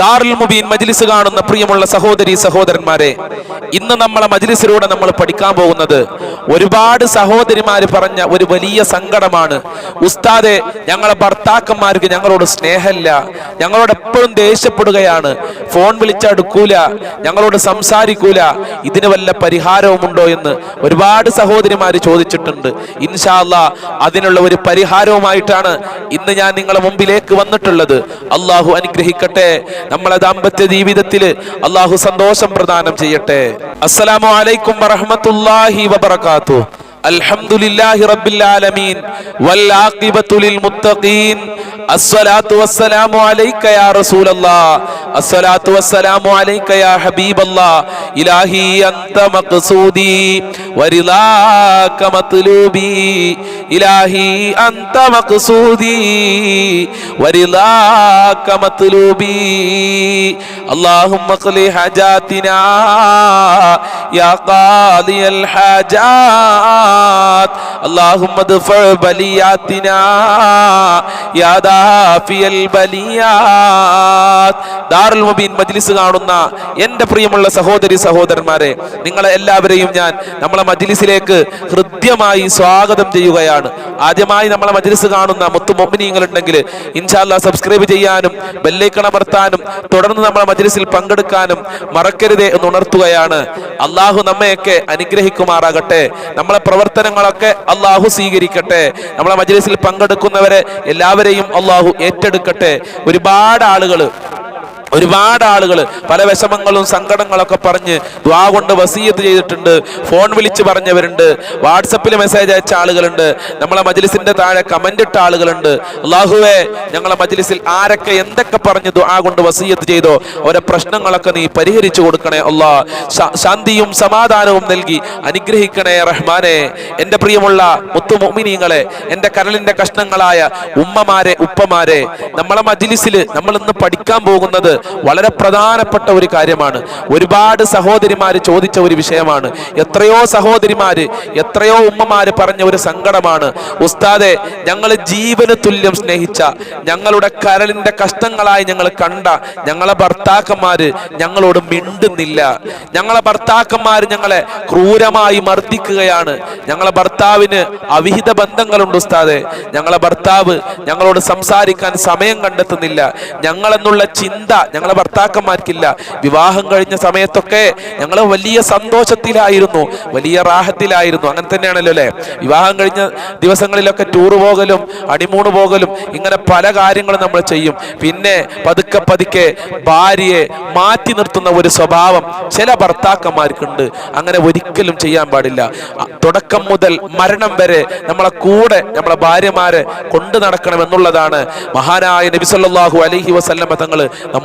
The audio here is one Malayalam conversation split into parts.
ദാറുൽ മുബീൻ മജ്ലിസ് കാണുന്ന പ്രിയമുള്ള സഹോദരി സഹോദരന്മാരെ ഇന്ന് നമ്മളെ മജ്ലിസിലൂടെ നമ്മൾ പഠിക്കാൻ പോകുന്നത് ഒരുപാട് സഹോദരിമാര് പറഞ്ഞ ഒരു വലിയ സങ്കടമാണ്. ഉസ്താദെ ഞങ്ങളെ ഭർത്താക്കന്മാർക്ക് ഞങ്ങളോട് സ്നേഹമില്ല. ഞങ്ങളോട് എപ്പോഴും ദേഷ്യപ്പെടുകയാണ്. ഫോൺ വിളിച്ചെടുക്കൂല ഞങ്ങളോട് സംസാരിക്കൂല. ഇതിന് വല്ല പരിഹാരവുമുണ്ടോ എന്ന് ഒരുപാട് സഹോദരിമാര് ചോദിച്ചിട്ടുണ്ട്. ഇൻഷാല്ല അതിനുള്ള ഒരു പരിഹാരവുമായിട്ടാണ് ഇന്ന് ഞാൻ നിങ്ങളെ മുമ്പിലേക്ക് വന്നിട്ടുള്ളത്. അള്ളാഹു അനുഗ്രഹിക്കട്ടെ. നമ്മളെ ദാമ്പത്യ ജീവിതത്തിൽ അള്ളാഹു സന്തോഷം പ്രദാനം ചെയ്യട്ടെ. അസ്സലാമു അലൈക്കും വറഹ്മത്തുള്ളാഹി വബറകാതുഹു. അൽഹംദുലില്ലാഹി റബ്ബിൽ ആലമീൻ വൽ ആഖിബത്തു ലിൽ മുത്തഖീൻ അസ്സലാത്തു വസ്സലാമു അലൈക യാ റസൂലല്ലാഹ് അസ്സലാത്തു വസ്സലാമു അലൈക യാ ഹബീബല്ലാഹ് ഇലാഹി അൻത മഖ്സൂദി വരിളാക മത്ലൂബി ഇലാഹി അൻത മഖ്സൂദി വരിളാക മത്ലൂബി اللهم اقض حاجاتنا يا قاضي الحاجات اللهم ادفع بلياتنا يا دافي البليات ദാറുൽ മുബീൻ മജ്ലിസ് കാണുന്ന എൻ്റെ പ്രിയമുള്ള സഹോദരി സഹോദരന്മാരെ നിങ്ങളെ എല്ലാവരെയും ഞാൻ നമ്മളെ മജ്ലിസിലേക്ക് ഹൃദ്യമായി സ്വാഗതം ചെയ്യുകയാണ് ആദ്യമായി നമ്മളെ മജ്ലിസ് കാണുന്ന മുത്തു മൊമിനിയങ്ങൾ ഉണ്ടെങ്കിൽ ഇൻഷാല്ല സബ്സ്ക്രൈബ് ചെയ്യാനും ബെല്ലൈക്കൺ അമർത്താനും തുടർന്ന് നമ്മളെ മജ്ലിസിൽ പങ്കെടുക്കാനും മറക്കരുതേ എന്ന് ഉണർത്തുകയാണ്. അള്ളാഹു നമ്മയൊക്കെ അനുഗ്രഹിക്കുമാറാകട്ടെ. നമ്മളെ പ്രവർത്തനങ്ങളൊക്കെ അള്ളാഹു സ്വീകരിക്കട്ടെ. നമ്മളെ മജ്ലിസിൽ പങ്കെടുക്കുന്നവരെ എല്ലാവരെയും അള്ളാഹു ഏറ്റെടുക്കട്ടെ. ഒരുപാട് ആളുകൾ ഒരുപാട് ആളുകൾ പല വിഷമങ്ങളും സങ്കടങ്ങളൊക്കെ പറഞ്ഞ് ദ്വാ കൊണ്ട് വസീയത്ത് ചെയ്തിട്ടുണ്ട്. ഫോൺ വിളിച്ച് പറഞ്ഞവരുണ്ട്. വാട്സപ്പിൽ മെസ്സേജ് അയച്ച ആളുകളുണ്ട്. നമ്മളെ മജ്ലിസിന്റെ താഴെ കമന്റ് ഇട്ട ആളുകളുണ്ട്. അള്ളാഹുവേ ഞങ്ങളെ മജ്ലിസിൽ ആരൊക്കെ എന്തൊക്കെ പറഞ്ഞ് ദ്വാ കൊണ്ട് വസീയത്ത് ചെയ്തോ അവരെ പ്രശ്നങ്ങളൊക്കെ നീ പരിഹരിച്ചു കൊടുക്കണേ അള്ളാ ശാന്തിയും സമാധാനവും നൽകി അനുഗ്രഹിക്കണേ റഹ്മാനെ. എന്റെ പ്രിയമുള്ള മുത്തുമോമിനീങ്ങളെ എന്റെ കരളിന്റെ കഷ്ണങ്ങളായ ഉമ്മമാരെ ഉപ്പമാരെ നമ്മളെ മജ്ലിസിൽ നമ്മൾ ഇന്ന് പഠിക്കാൻ പോകുന്നത് വളരെ പ്രധാനപ്പെട്ട ഒരു കാര്യമാണ്. ഒരുപാട് സഹോദരിമാർ ചോദിച്ച ഒരു വിഷയമാണ്. എത്രയോ സഹോദരിമാര് എത്രയോ ഉമ്മമാര് പറഞ്ഞ ഒരു സങ്കടമാണ്. ഉസ്താദെ ഞങ്ങൾ ജീവന് തുല്യം സ്നേഹിച്ച ഞങ്ങളുടെ കരളിന്റെ കഷ്ടങ്ങളായി ഞങ്ങൾ കണ്ട ഞങ്ങളെ ഭർത്താക്കന്മാര് ഞങ്ങളോട് മിണ്ടുന്നില്ല. ഞങ്ങളെ ഭർത്താക്കന്മാര് ഞങ്ങളെ ക്രൂരമായി മർദ്ദിക്കുകയാണ്. ഞങ്ങളെ ഭർത്താവിന് അവിഹിത ബന്ധങ്ങളുണ്ട് ഉസ്താദെ. ഞങ്ങളെ ഭർത്താവ് ഞങ്ങളോട് സംസാരിക്കാൻ സമയം കണ്ടെത്തുന്നില്ല. ഞങ്ങളെന്നുള്ള ചിന്ത ഞങ്ങളെ ഭർത്താക്കന്മാർക്കില്ല. വിവാഹം കഴിഞ്ഞ സമയത്തൊക്കെ ഞങ്ങൾ വലിയ സന്തോഷത്തിലായിരുന്നു. വലിയ റാഹത്തിലായിരുന്നു. അങ്ങനെ തന്നെയാണല്ലോ അല്ലേ? വിവാഹം കഴിഞ്ഞ ദിവസങ്ങളിലൊക്കെ ടൂർ പോകലും അണിമൂണ് പോകലും ഇങ്ങനെ പല കാര്യങ്ങളും നമ്മൾ ചെയ്യും. പിന്നെ പതുക്കെ പതുക്കെ ഭാര്യയെ മാറ്റി നിർത്തുന്ന ഒരു സ്വഭാവം ചില ഭർത്താക്കന്മാർക്കുണ്ട്. അങ്ങനെ ഒരിക്കലും ചെയ്യാൻ പാടില്ല. തുടക്കം മുതൽ മരണം വരെ നമ്മളെ കൂടെ നമ്മളെ ഭാര്യമാരെ കൊണ്ടു നടക്കണം എന്നുള്ളതാണ് മഹാനായ നബി അലഹി വസല്ലമ തങ്ങൾ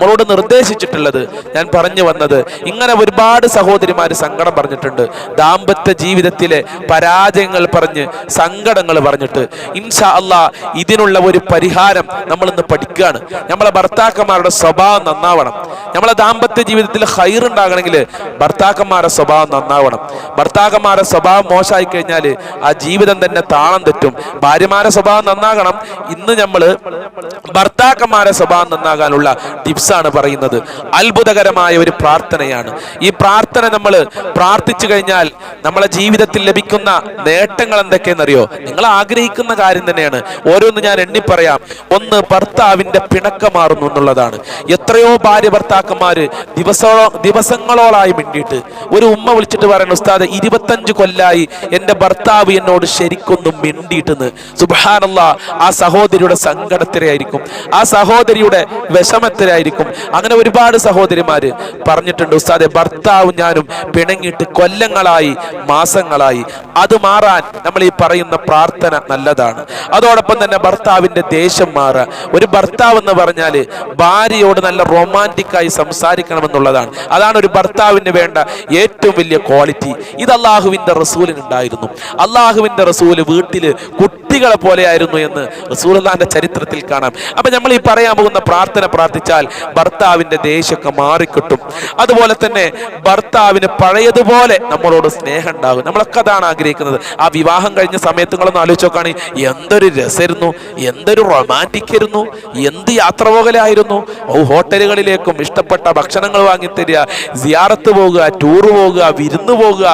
നമ്മളോട് നിർദ്ദേശിച്ചിട്ടുള്ളത് ഞാൻ പറഞ്ഞു വന്നത്. ഇങ്ങനെ ഒരുപാട് സഹോദരിമാർ സങ്കടം പറഞ്ഞിട്ടുണ്ട്. ദാമ്പത്യ ജീവിതത്തിലെ പരാജയങ്ങൾ പറഞ്ഞ് സങ്കടങ്ങൾ പറഞ്ഞിട്ട് ഇൻഷാ അല്ലാ ഇതിനുള്ള ഒരു പരിഹാരം നമ്മൾ ഇന്ന് പഠിക്കുകയാണ്. നമ്മളെ ഭർത്താക്കന്മാരുടെ സ്വഭാവം നന്നാവണം. നമ്മളെ ദാമ്പത്യ ജീവിതത്തിൽ ഹൈർ ഉണ്ടാകണമെങ്കിൽ ഭർത്താക്കന്മാരുടെ സ്വഭാവം നന്നാവണം. ഭർത്താക്കന്മാരുടെ സ്വഭാവം മോശമായി കഴിഞ്ഞാൽ ആ ജീവിതം തന്നെ താളം തെറ്റും. ഭാര്യമാരുടെ സ്വഭാവം നന്നാകണം. ഇന്ന് നമ്മൾ ഭർത്താക്കന്മാരുടെ സ്വഭാവം നന്നാകാനുള്ള ടിപ്സാണ് പറയുന്നത്. അത്ഭുതകരമായ ഒരു പ്രാർത്ഥനയാണ്. ഈ പ്രാർത്ഥന നമ്മൾ പ്രാർത്ഥിച്ചു കഴിഞ്ഞാൽ നമ്മളെ ജീവിതത്തിൽ ലഭിക്കുന്ന നേട്ടങ്ങൾ എന്തൊക്കെയെന്നറിയോ? നിങ്ങൾ ആഗ്രഹിക്കുന്ന കാര്യം തന്നെയാണ്. ഓരോന്ന് ഞാൻ എണ്ണി പറയാം ഒന്ന് ഭർത്താവിന്റെ പിണക്കം മാറുന്നു എന്നുള്ളതാണ്. എത്രയോ ഭാര്യ ഭർത്താക്കന്മാർ ദിവസോ ദിവസങ്ങളോളായി മിണ്ടിയിട്ട്. ഒരു ഉമ്മ വിളിച്ചിട്ട് പറയുന്നു ഉസ്താദ് ഇരുപത്തഞ്ച് കൊല്ലായി എന്റെ ഭർത്താവ് എന്നോട് ശരിക്കൊന്നും മിണ്ടിയിട്ടെന്ന്. സുബാനല്ല ആ സഹോദരിയുടെ സങ്കടത്തിലായിരിക്കും ആ സഹോദരിയുടെ വിഷമത്തിലായിരിക്കും അങ്ങനെ ഒരുപാട് സഹോദരിമാര് പറഞ്ഞിട്ടുണ്ട് ഉസ്താദെ ഭർത്താവും ഞാനും പിണങ്ങിയിട്ട് കൊല്ലങ്ങളായി മാസങ്ങളായി. അത് മാറാൻ നമ്മൾ ഈ പറയുന്ന പ്രാർത്ഥന നല്ലതാണ്. അതോടൊപ്പം തന്നെ ഭർത്താവിന്റെ ദേഷ്യം മാറുക. ഒരു ഭർത്താവ് എന്ന് പറഞ്ഞാൽ ഭാര്യയോട് നല്ല റൊമാന്റിക് ആയി സംസാരിക്കണമെന്നുള്ളതാണ്. അതാണ് ഒരു ഭർത്താവിന് വേണ്ട ഏറ്റവും വലിയ ക്വാളിറ്റി. ഇത് അള്ളാഹുവിന്റെ റസൂലിനുണ്ടായിരുന്നു. അള്ളാഹുവിന്റെ റസൂൽ വീട്ടിൽ കുട്ടികളെ പോലെയായിരുന്നു എന്ന് റസൂൽ ചരിത്രത്തിൽ കാണാം. അപ്പൊ നമ്മൾ ഈ പറയാൻ പോകുന്ന പ്രാർത്ഥന പ്രാർത്ഥിച്ചാൽ ഭർത്താവിന്റെ ദേഷ്യമൊക്കെ മാറിക്കിട്ടും. അതുപോലെ തന്നെ ഭർത്താവിന് പഴയതുപോലെ നമ്മളോട് സ്നേഹം ഉണ്ടാകും. നമ്മളൊക്കെ അതാണ് ആഗ്രഹിക്കുന്നത്. ആ വിവാഹം കഴിഞ്ഞ സമയത്ത് നിങ്ങളൊന്ന് ആലോചിച്ച് നോക്കുകയാണെങ്കിൽ എന്തൊരു രസമായിരുന്നു എന്തൊരു റൊമാന്റിക് ആയിരുന്നു എന്ത് യാത്ര പോകലായിരുന്നു ഹോട്ടലുകളിലേക്കും ഇഷ്ടപ്പെട്ട ഭക്ഷണങ്ങൾ വാങ്ങിത്തരിക സിയാറത്ത് പോകുക ടൂർ പോകുക വിരുന്ന് പോകുക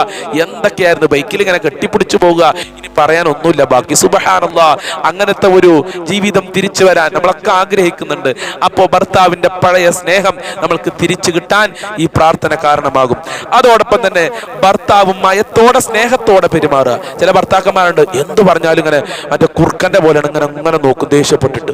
എന്തൊക്കെയായിരുന്നു ബൈക്കിൽ ഇങ്ങനെ കെട്ടിപ്പിടിച്ചു പോകുക. പറയാൻ ഒന്നുമില്ല ബാക്കി സുബഹാനല്ല അങ്ങനത്തെ ഒരു ജീവിതം തിരിച്ചു വരാൻ നമ്മളൊക്കെ ആഗ്രഹിക്കുന്നുണ്ട്. അപ്പോൾ ഭർത്താവിന്റെ പഴയ സ്നേഹം നമ്മൾക്ക് തിരിച്ചു കിട്ടാൻ ഈ പ്രാർത്ഥന കാരണമാകും. അതോടൊപ്പം തന്നെ ഭർത്താവും മയത്തോടെ സ്നേഹത്തോടെ പെരുമാറുക. ചില ഭർത്താക്കന്മാരുണ്ട് എന്ത് പറഞ്ഞാലും ഇങ്ങനെ മറ്റേ കുർക്കന്റെ പോലെയാണ് ഇങ്ങനെ അങ്ങനെ നോക്കും ദേഷ്യപ്പെട്ടിട്ട്.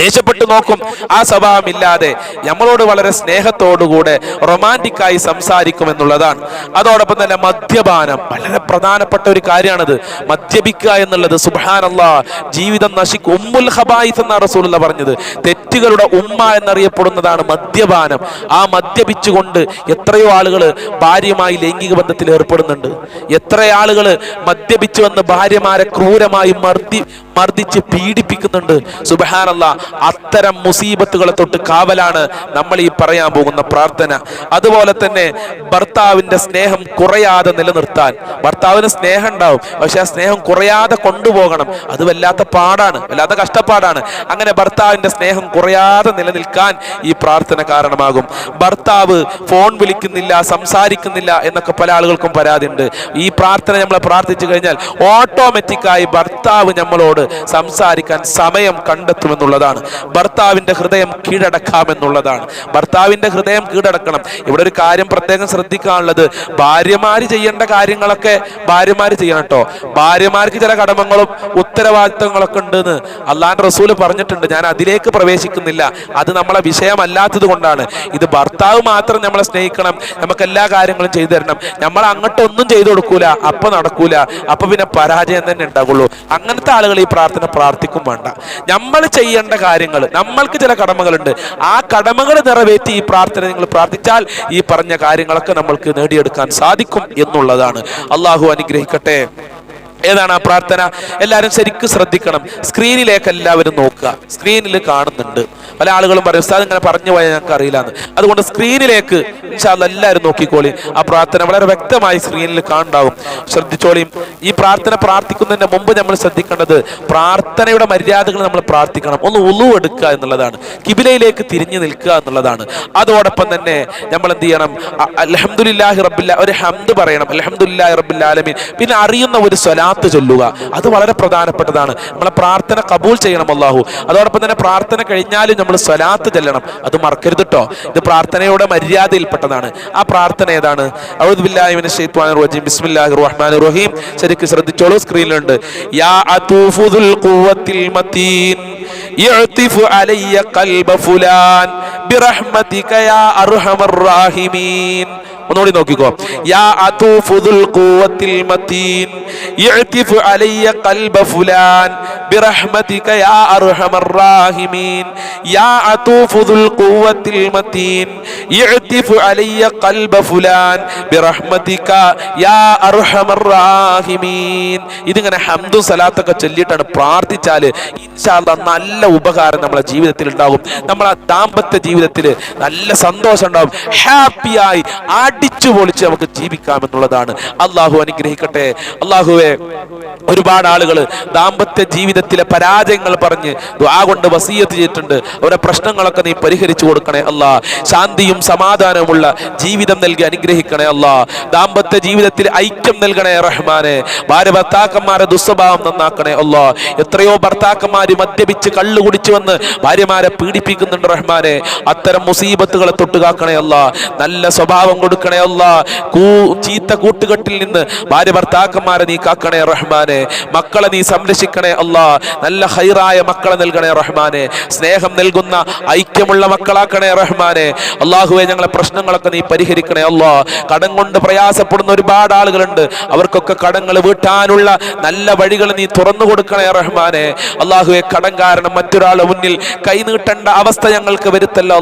ദേഷ്യപ്പെട്ട് നോക്കും ആ സ്വഭാവമില്ലാതെ നമ്മളോട് വളരെ സ്നേഹത്തോടുകൂടെ റൊമാന്റിക്കായി സംസാരിക്കും എന്നുള്ളതാണ്. അതോടൊപ്പം തന്നെ മദ്യപാനം വളരെ പ്രധാനപ്പെട്ട ഒരു കാര്യമാണത്. മദ്യപിക്കുക എന്നുള്ളത് സുബാനല്ല ജീവിതം നശിക്കും. ഉമ്മുൽ ഹബായിസ് എന്ന റസൂലുള്ള പറഞ്ഞത്. തെറ്റുകളുടെ ഉമ്മ എന്നറിയപ്പെടുന്നതാണ് മദ്യപാനം. ആ മദ്യപിച്ചുകൊണ്ട് എത്രയോ ആളുകൾ ഭാര്യയുമായി ലൈംഗിക ബന്ധത്തിൽ ഏർപ്പെടുന്നുണ്ട്. എത്ര ആളുകൾ മദ്യപിച്ചു വന്ന് ഭാര്യമാരെ ക്രൂരമായി മർദ്ദി മർദ്ദിച്ച് പീഡിപ്പിക്കുന്നുണ്ട്. സുബഹാനല്ല. അത്തരം മുസീബത്തുകളെ തൊട്ട് കാവലാണ് നമ്മൾ ഈ പറയാൻ പോകുന്ന പ്രാർത്ഥന. അതുപോലെ തന്നെ ഭർത്താവിന്റെ സ്നേഹം കുറയാതെ നിലനിർത്താൻ. ഭർത്താവിന് സ്നേഹം ഉണ്ടാവും. പക്ഷെ ആ സ്നേഹം കുറയാതെ കൊണ്ടുപോകണം. അത് വല്ലാത്ത പാടാണ് വല്ലാത്ത കഷ്ടപ്പാടാണ്. അങ്ങനെ ഭർത്താവിന്റെ സ്നേഹം കുറയാതെ നിലനിൽക്കാൻ ഈ പ്രാർത്ഥന കാരണമാകും. ഭർത്താവ് ഫോൺ വിളിക്കുന്നില്ല സംസാരിക്കുന്നില്ല എന്നൊക്കെ പല ആളുകൾക്കും പരാതിയുണ്ട്. ഈ പ്രാർത്ഥന നമ്മൾ പ്രാർത്ഥിച്ചു കഴിഞ്ഞാൽ ഓട്ടോമാറ്റിക്കായി ഭർത്താവ് നമ്മളോട് സംസാരിക്കാൻ സമയം കണ്ടെത്തുമെന്നുള്ളതാണ്. ഭർത്താവിന്റെ ഹൃദയം കീഴടക്കാമെന്നുള്ളതാണ്. ഭർത്താവിന്റെ ഹൃദയം കീഴടക്കണം. ഇവിടെ ഒരു കാര്യം പ്രത്യേകം ശ്രദ്ധിക്കാനുള്ളത്. ഭാര്യമാര് ചെയ്യേണ്ട കാര്യങ്ങളൊക്കെ ഭാര്യമാര് ചെയ്യണം കേട്ടോ. ഭാര്യമാർക്ക് ചില കടമകളും ഉത്തരവാദിത്തങ്ങളൊക്കെ ഉണ്ടെന്ന് അള്ളാഹാൻ റസൂൽ പറഞ്ഞിട്ടുണ്ട്. ഞാൻ അതിലേക്ക് പ്രവേശിക്കുന്നില്ല. അത് നമ്മളെ വിഷയമല്ലാത്തത് കൊണ്ടാണ്. ഇത് ഭർത്താവ് മാത്രം നമ്മളെ സ്നേഹിക്കണം. നമുക്ക് എല്ലാ കാര്യങ്ങളും ചെയ്തു തരണം. നമ്മൾ അങ്ങോട്ടൊന്നും ചെയ്തു കൊടുക്കൂല. അപ്പൊ നടക്കൂല. അപ്പൊ പിന്നെ പരാജയം തന്നെ ഉണ്ടാകുള്ളൂ അങ്ങനത്തെ ആളുകൾ ഈ പ്രാർത്ഥന പ്രാർത്ഥിക്കും വേണ്ട. നമ്മൾ ചെയ്യേണ്ട കാര്യങ്ങൾ നമ്മൾക്ക് ചില കടമകളുണ്ട്. ആ കടമകൾ നിറവേറ്റി ഈ പ്രാർത്ഥന നിങ്ങൾ പ്രാർത്ഥിച്ചാൽ ഈ പറഞ്ഞ കാര്യങ്ങളൊക്കെ നമ്മൾക്ക് നേടിയെടുക്കാൻ സാധിക്കും എന്നുള്ളതാണ്. അള്ളാഹു അനുഗ്രഹിക്കട്ടെ. ഏതാണ് ആ പ്രാർത്ഥന? എല്ലാവരും ശരിക്കും ശ്രദ്ധിക്കണം. സ്ക്രീനിലേക്ക് എല്ലാവരും നോക്കുക. സ്ക്രീനിൽ കാണുന്നുണ്ട്. പല ആളുകളും പറയും ഉസ്താദ് ഇങ്ങനെ പറഞ്ഞു പോയാൽ ഞങ്ങൾക്ക് അറിയില്ല എന്ന് അതുകൊണ്ട് സ്ക്രീനിലേക്ക് എല്ലാവരും നോക്കിക്കോളി. ആ പ്രാർത്ഥന വളരെ വ്യക്തമായി സ്ക്രീനിൽ കാണുണ്ടാവും ശ്രദ്ധിച്ചോളിയും ഈ പ്രാർത്ഥന പ്രാർത്ഥിക്കുന്നതിന് മുമ്പ് നമ്മൾ ശ്രദ്ധിക്കേണ്ടത് പ്രാർത്ഥനയുടെ മര്യാദകൾ നമ്മൾ പ്രാർത്ഥിക്കണം. ഒന്ന് ഉളു എടുക്കുക എന്നുള്ളതാണ്. കിബിലയിലേക്ക് തിരിഞ്ഞു നിൽക്കുക എന്നുള്ളതാണ്. അതോടൊപ്പം തന്നെ നമ്മൾ എന്ത് ചെയ്യണം? അലഹമുല്ലാഹി റബ്ബില്ല ഒരു ഹംദ് പറയണം. അലഹമുല്ലാഹി റബ്ബിൽ ആലമീൻ. പിന്നെ അറിയുന്ന ഒരു സ്വലാത്ത് ചൊല്ലുക. അത് വളരെ പ്രധാനപ്പെട്ടതാണ്. നമ്മളെ പ്രാർത്ഥന കബൂൽ ചെയ്യണം അള്ളാഹു അതോടൊപ്പം തന്നെ പ്രാർത്ഥന കഴിഞ്ഞാലും നമ്മൾ സ്വലാത്ത് ചെല്ലണം. അത് മറക്കരുത് കേട്ടോ ഇത് പ്രാർത്ഥനയുടെ മര്യാദയിൽപ്പെട്ടതാണ്. ആ പ്രാർത്ഥന ഏതാണ്? റഹീം. ശരിക്കും ശ്രദ്ധിച്ചോളൂ സ്ക്രീനിലുണ്ട് യാ ഖുവത്തിൽ മതീൻ. യഅ്തിഫു അലയ്യ قلب ഫുലാൻ ബിറഹ്മതിക യാ അർഹമർ റാഹിമീൻ ഒന്നുകൂടി നോക്കിക്കോ. യാ അതൂഫുദുൽ ഖുവത്തിൽ മതീൻ യഅ്തിഫു അലയ്യ ഖൽബ ഫുലാൻ ബിറഹ്മതിക യാ അർഹമർ റാഹിമീൻ. യാ അതൂഫുദുൽ ഖുവത്തിൽ മതീൻ യഅ്തിഫു അലയ്യ ഖൽബ ഫുലാൻ ബിറഹ്മതിക യാ അർഹമർ റാഹിമീൻ. ഇതിങ്ങനെ ഹംദു സലാത്തൊക്കെ ചൊല്ലിയിട്ടാണ് പ്രാർത്ഥിച്ചാൽ ഇൻഷാല്ല നല്ല ഉപകാരം നമ്മളെ ജീവിതത്തിൽ ഉണ്ടാകും. നമ്മളെ ദാമ്പത്യ ജീവിതത്തിൽ നല്ല സന്തോഷം ഉണ്ടാകും. ഹാപ്പിയായി അടിച്ചു പൊളിച്ച് നമുക്ക് ജീവിക്കാം എന്നുള്ളതാണ്. അള്ളാഹു അനുഗ്രഹിക്കട്ടെ. അള്ളാഹുവെ ഒരുപാട് ആളുകൾ ദാമ്പത്യ ജീവിതത്തിലെ പരാജയങ്ങൾ പറഞ്ഞ് ദ്വാ കൊണ്ട് വസീയത്ത് ചെയ്തിട്ടുണ്ട്. അവരുടെ പ്രശ്നങ്ങളൊക്കെ നീ പരിഹരിച്ചു കൊടുക്കണേ അല്ലാ. ശാന്തിയും സമാധാനവുമുള്ള ജീവിതം നൽകി അനുഗ്രഹിക്കണേ അല്ലാ. ദാമ്പത്യ ജീവിതത്തിൽ ഐക്യം നൽകണേ റഹ്മാനെ. ഭാര്യ ഭർത്താക്കന്മാരെ ദുസ്വഭാവം നന്നാക്കണേ അല്ലാ. എത്രയോ ഭർത്താക്കന്മാര് മദ്യപിച്ച് കള്ളു കുടിച്ചു വന്ന് ഭാര്യമാരെ പീഡിപ്പിക്കുന്നുണ്ട് റഹ്മാനെ. അത്തരം മുസീബത്തുകളെ തൊട്ടുകാക്കണേ അല്ല. നല്ല സ്വഭാവം കൊടുക്കണേ അല്ല. കൂ ചീത്ത കൂട്ടുകെട്ടിൽ നിന്ന് ഭാര്യ ഭർത്താക്കന്മാരെ നീ കാക്കണേ റഹ്മാനെ. മക്കളെ നീ സംരക്ഷിക്കണേ അല്ല. നല്ല ഹൈറായ മക്കളെ നൽകണേ റഹ്മാനെ. സ്നേഹം നൽകുന്ന ഐക്യമുള്ള മക്കളാക്കണേ റഹ്മാനെ. അള്ളാഹുവെ ഞങ്ങളെ പ്രശ്നങ്ങളൊക്കെ നീ പരിഹരിക്കണേ അല്ല. കടം കൊണ്ട് പ്രയാസപ്പെടുന്ന ഒരുപാട് ആളുകളുണ്ട്. അവർക്കൊക്കെ കടങ്ങൾ വീട്ടാനുള്ള നല്ല വഴികൾ നീ തുറന്നു കൊടുക്കണേ റഹ്മാനെ. അള്ളാഹുവെ കടം കാരണം മറ്റൊരാളെ മുന്നിൽ കൈനീട്ടേണ്ട അവസ്ഥ ഞങ്ങൾക്ക് വരുത്തല്ല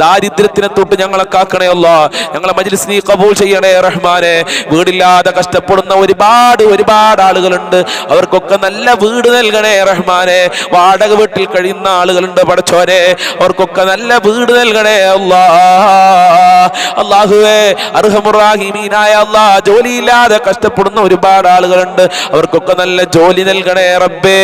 ദാരിദ്ര്യത്തിനെ തൊട്ട് ഞങ്ങളെ കാക്കണേ ഞങ്ങളെ മജിലിസ് നീ കബൂൽ ചെയ്യണേ റഹ്മാനെ. വീടില്ലാതെ കഷ്ടപ്പെടുന്ന ഒരുപാട് ഒരുപാട് ആളുകളുണ്ട്. അവർക്കൊക്കെ നല്ല വീട് നൽകണേ റഹ്മാനെ. വാടക വീട്ടിൽ കഴിയുന്ന ആളുകളുണ്ട് പടച്ചോനെ. അവർക്കൊക്കെ നല്ല വീട് നൽകണേ അല്ലാ. അള്ളാഹുവേ അർഹമുറാഹിമീനായ അല്ലാ. ജോലിയില്ലാതെ കഷ്ടപ്പെടുന്ന ഒരുപാട് ആളുകളുണ്ട്. അവർക്കൊക്കെ നല്ല ജോലി നൽകണേ റബ്ബേ.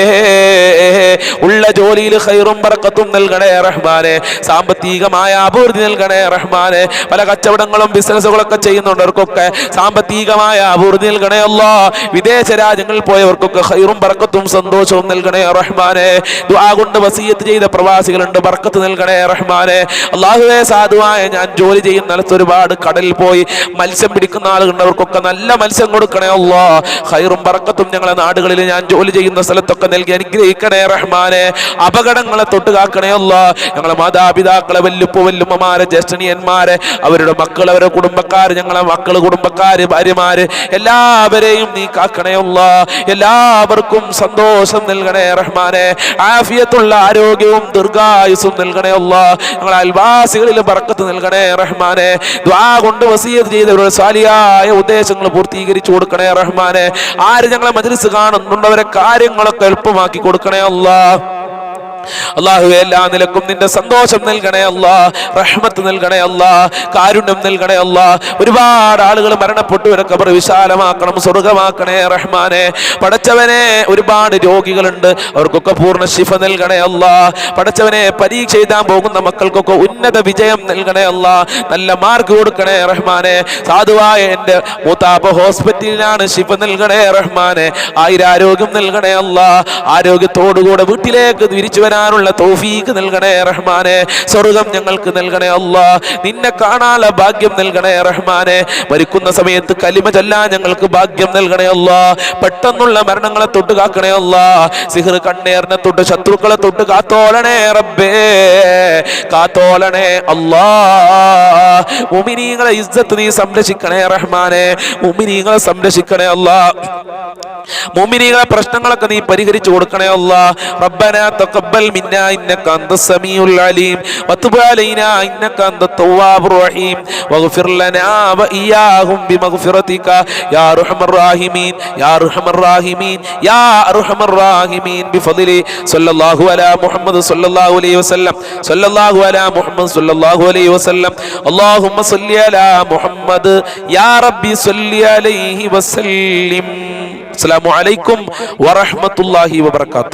ഉള്ള ജോലിയിൽ ഹൈറും ബർക്കത്തും നൽകണേ റഹ്മാനെ. സാമ്പത്തികമായ അഭിവൃദ്ധി നൽകണേ റഹ്മാനെ. പല കച്ചവടങ്ങളും ബിസിനസ്സുകളൊക്കെ ചെയ്യുന്നവർക്കൊക്കെ സാമ്പത്തികമായ അഭിവൃദ്ധി നൽകണേ അല്ലാ. വിദേശ രാജ്യങ്ങളിൽ പോയവർക്കൊക്കെ ഹൈറും ബർക്കത്തും സന്തോഷവും നൽകണേ റഹ്മാനെ. ദുആ കൊണ്ട് വസീയത്ത് ചെയ്ത പ്രവാസികളുണ്ട് ബർക്കത്ത് നൽകണേ റഹ്മാനെ. അള്ളാഹുവെ സാധുവായ ഞാൻ ജോലി ചെയ്യുന്ന സ്ഥലത്ത് ഒരുപാട് കടലിൽ പോയി മത്സ്യം പിടിക്കുന്ന ആളുകളുണ്ടവർക്കൊക്കെ നല്ല മത്സ്യം കൊടുക്കണേ അല്ലാ. ഹൈറും ബർക്കത്തും ഞങ്ങളെ നാടുകളിൽ ഞാൻ ജോലി ചെയ്യുന്ന സ്ഥലത്തൊക്കെ നൽകി അനുഗ്രഹിക്കണേ റഹ്മാനെ. അപകടങ്ങളെ തൊട്ട് കാക്കണേ അല്ലാ. ഞങ്ങളെ മാതാപിതാക്കളെ വല്ലുപ്പ വല്ലുമ്മമാരെ ജ്യേഷ്ഠനിയന്മാരെ അവരുടെ മക്കൾ അവരുടെ കുടുംബക്കാർ ഞങ്ങളെ മക്കൾ കുടുംബക്കാര് ഭാര്യമാര് എല്ലാവരെയും നീ കാക്കണേ അല്ലാ. എല്ലാവർക്കും സന്തോഷം നൽകണേ റഹ്മാനെ. ആഫിയത്തുള്ള ആരോഗ്യവും ദീർഘായുസും നൽകണേ അല്ലാ. ഞങ്ങളെ അൽവാസികളിൽ പറക്കത്ത് നൽകണേ റഹ്മാനെ. ദ്വാ കൊണ്ട് വസീത് ചെയ്തവരുടെ സാലിയായ ഉദ്ദേശങ്ങൾ പൂർത്തീകരിച്ചു കൊടുക്കണേ റഹ്മാനെ. ആര് ഞങ്ങളെ മജ്ലിസ് കാണുന്നുണ്ടവരെ കാര്യങ്ങളൊക്കെ എളുപ്പമാക്കി കൊടുക്കണേ അല്ലാ. അള്ളാഹുവെ എല്ലാ നിലക്കും നിന്റെ സന്തോഷം നൽകണേ അല്ലാ റഹ്മത്ത് നൽകണേ അല്ലാ കാരുണ്യം നൽകണേ അല്ലാ. ഒരുപാട് ആളുകൾ മരണപ്പെട്ടു. ഒരു കബർ വിശാലമാക്കണം സ്വർഗമാക്കണേ റഹ്മാനെ. പടച്ചവനെ ഒരുപാട് രോഗികളുണ്ട്. അവർക്കൊക്കെ പൂർണ ശിഫ നൽകണേ അല്ലാ. പടച്ചവനെ പരീക്ഷ എഴുതാൻ പോകുന്ന മക്കൾക്കൊക്കെ ഉന്നത വിജയം നൽകണേ അല്ലാ. നല്ല മാർക്ക് കൊടുക്കണേ റഹ്മാനെ. സാധുവായ എന്റെ മൂത്താപ്പ ഹോസ്പിറ്റലിലാണ് ശിഫ നൽകണേ റഹ്മാനെ. ആയിരാരോഗ്യം നൽകണേ അല്ലാ. ആരോഗ്യത്തോടുകൂടെ വീട്ടിലേക്ക് തിരിച്ചു വരാനുള്ള തൗഫീക്ക് നൽകണേ റഹ്മാനെ. സ്വർഗം ഞങ്ങൾക്ക് നൽകണേ അല്ലാ. നിന്നെ കാണാനുള്ള ഭാഗ്യം നൽകണേ റഹ്മാനെ. മരിക്കുന്ന സമയത്ത് കലിമ ചൊല്ലാൻ ഞങ്ങൾക്ക് ഭാഗ്യം നൽകണേ അല്ലാ. പെട്ടെന്നുള്ള മരണങ്ങളെ തൊട്ട് കാക്കണേ അല്ലാ. സിഹർ കണ്ണേറിനെ തൊട്ട് ശത്രുക്കളെ തൊട്ട് കാത്തോളണേ റബ്ബേ. കാത്തോളണേ അല്ലാ. മുമിനീങ്ങളെ ഇസ്സത്ത് നീ സംരക്ഷിക്കണേ റഹ്മാനെ. മുമിനീങ്ങളെ സംരക്ഷിക്കണേ അല്ലാ. മുഅ്മിനീങ്ങളെ പ്രശ്നങ്ങളൊക്കെ നീ പരിഹരിച്ചു കൊടുക്കണേ അല്ലാ. റബ്ബന തഖബ്ബൽ منا إنك أنت السميع العليم وتب علينا إنك أنت التواب الرحيم واغفر لنا وإياهم بمغفرتك يا أرحم الراحمين يا أرحم الراحمين يا أرحم الراحمين بفضله صلى الله على محمد صلى الله عليه وسلم صلى الله على محمد صلى الله عليه وسلم اللهم صل على محمد يا ربي صل عليه وسلم السلام عليكم ورحمة الله وبركاته